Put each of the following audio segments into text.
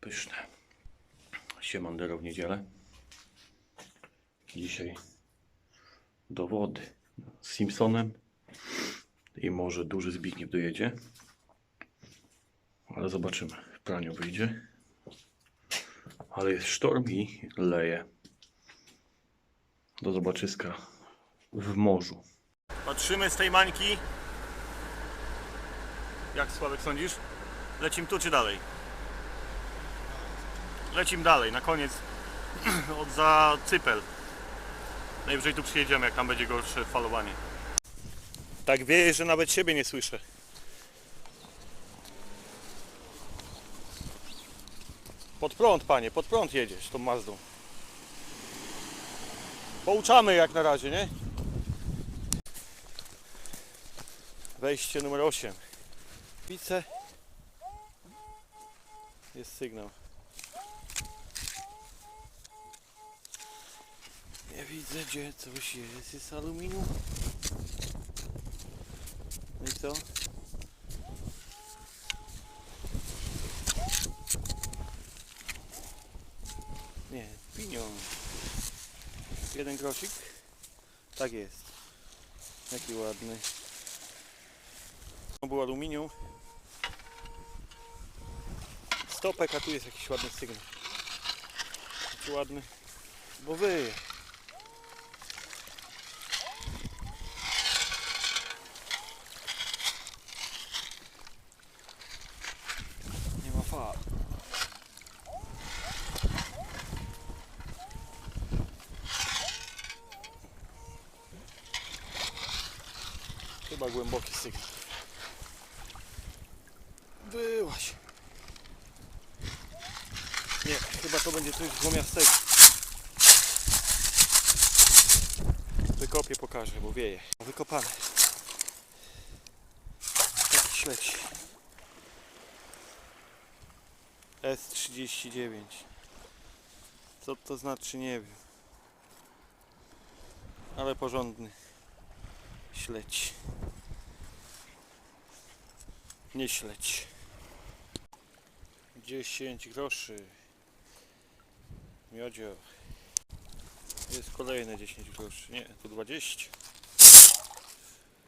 Pyszne. Siemandero w niedzielę. Dzisiaj do wody z Simpsonem i może duży Zbigniew dojedzie. Ale zobaczymy. W praniu wyjdzie. Ale jest sztorm i leje. Do zobaczyska w morzu. Patrzymy z tej mańki. Jak Sławek sądzisz? Lecim tu czy dalej? Lecim dalej, na koniec od za Cypel. Najwyżej tu przyjedziemy, jak tam będzie gorsze falowanie. Tak wieje, że nawet siebie nie słyszę. Pod prąd, panie, pod prąd jedziesz tą Mazdą. Pouczamy jak na razie, nie? Wejście numer 8. Widzę. Jest sygnał. Widzę, gdzie coś jest. Jest aluminium. No i co? Nie, pieniądz. Jeden grosik. Tak jest. Jaki ładny. To był aluminium. Stopek, a tu jest jakiś ładny sygnał. Ładny. Bo wyje. Nie ma fal. Chyba głęboki sygnał. Byłaś. Nie, chyba to będzie coś dwumiastego. Wykopię, pokażę, bo wieje. Wykopane. Taki śledź. S39. Co to znaczy, nie wiem. Ale porządny śledź. Nie śledź. 10 groszy. Miodzio. Jest kolejne 10 groszy. Nie, tu 20.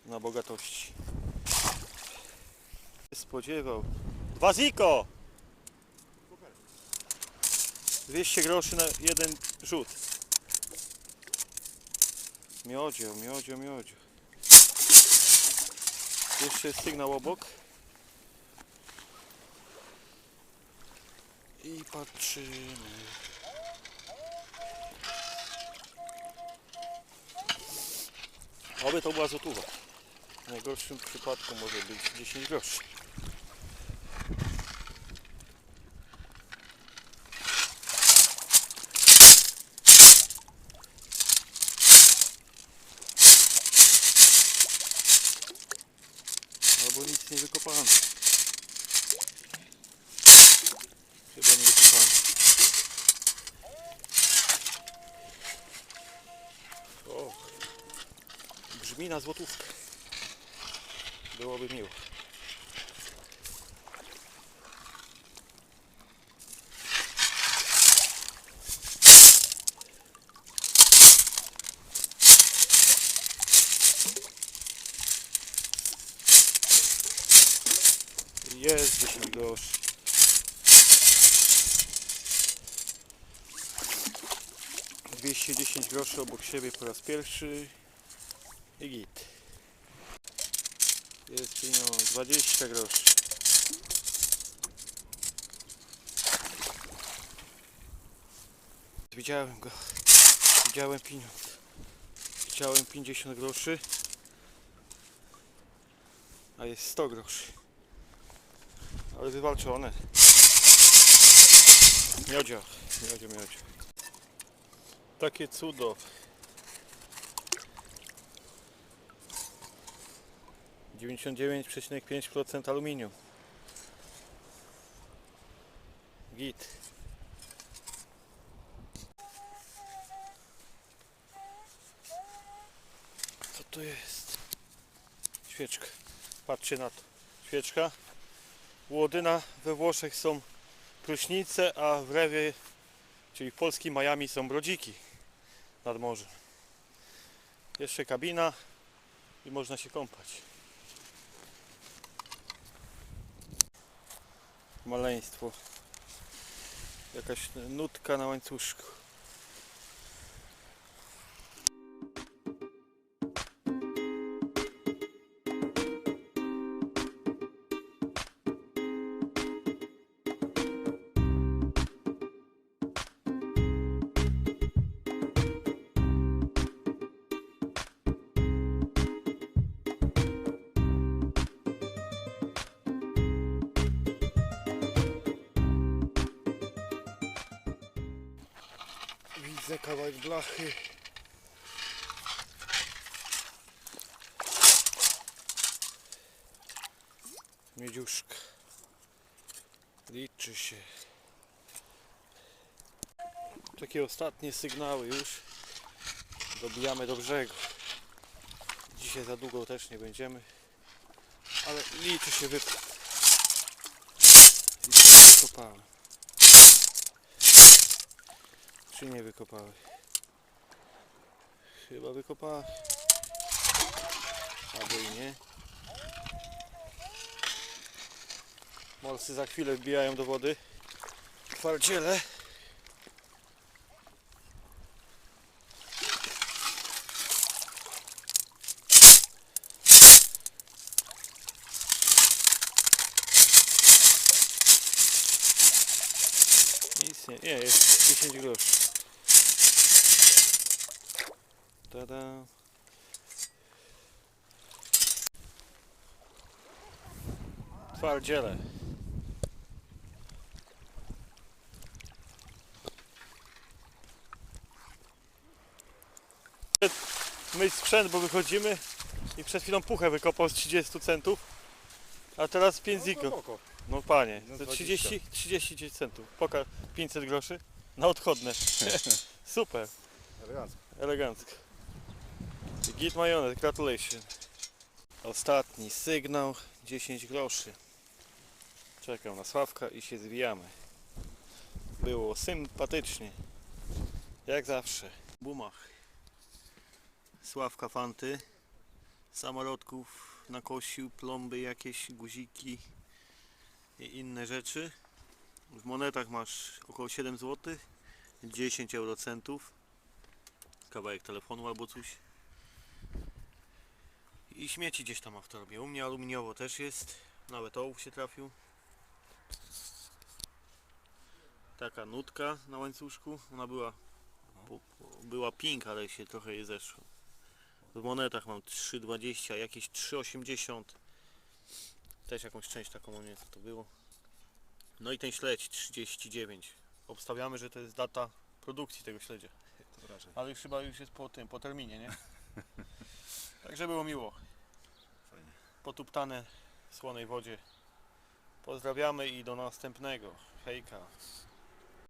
Na bogatości. Spodziewał. Dwa ziko! 200 groszy na jeden rzut. Miodzio, miodzio, miodzio. Jeszcze jest sygnał obok. I patrzymy. Oby to była złotówa. W najgorszym przypadku może być 10 groszy. Albo nic nie wykopano. Brzmi na złotówkę. Byłoby miło. Jest 10 groszy. Dwieście dziesięć groszy obok siebie po raz pierwszy i git. Jest pieniądz 20 groszy. Widziałem go. Widziałem pieniądz. Chciałem 50 groszy. A jest 100 groszy. Ale wywalczone. Miodzio, miodzio, miodzio. Takie cudo. Dziewięćdziesiąt dziewięć przecinek pięć procent aluminium. Git. Co to jest? Świeczka. Patrzcie na to. Świeczka. Łodyna we Włoszech są prusznice, a w rewie, czyli w polskim Miami są brodziki nad morzem. Jeszcze kabina i można się kąpać. Maleństwo. Jakaś nutka na łańcuszku. Widzę kawałek blachy. Miedziuszka. Liczy się. Takie ostatnie sygnały już. Dobijamy do brzegu. Dzisiaj za długo też nie będziemy. Ale liczy się wypad. Liczy się wykopałem. Czy nie wykopały? Chyba wykopały. Albo i nie. Morsy za chwilę wbijają do wody. Twardziele. Nic nie, nie, jest 10 groszy. Tada. Twardziele. Myć sprzęt, bo wychodzimy i przed chwilą puchę wykopał z 30 centów, a teraz 5 ziko. No panie, No to 20. 30, 30 centów. Poka 500 groszy na odchodne. Super, Elegancko. elegancko. Git majonez, gratulation. Ostatni sygnał, 10 groszy. Czekam na Sławka i się zwijamy. Było sympatycznie. Jak zawsze. Bumach. Sławka Fanty. Samolotków nakosił, plomby jakieś, guziki i inne rzeczy. W monetach masz około 7 zł, 10 eurocentów, kawałek telefonu albo coś. I śmieci gdzieś tam ma w torbie. U mnie aluminiowo też jest, nawet ołów się trafił. Taka nutka na łańcuszku, ona była, była pink, ale się trochę jej zeszło. W monetach mam 3,20, jakieś 3,80. Też jakąś część taką, co to było. No i ten śledź 39. Obstawiamy, że to jest data produkcji tego śledzia. Ale już chyba już jest po tym, po terminie, nie? Także było miło. Fajnie. Potuptane w słonej wodzie. Pozdrawiamy i do następnego. Hejka.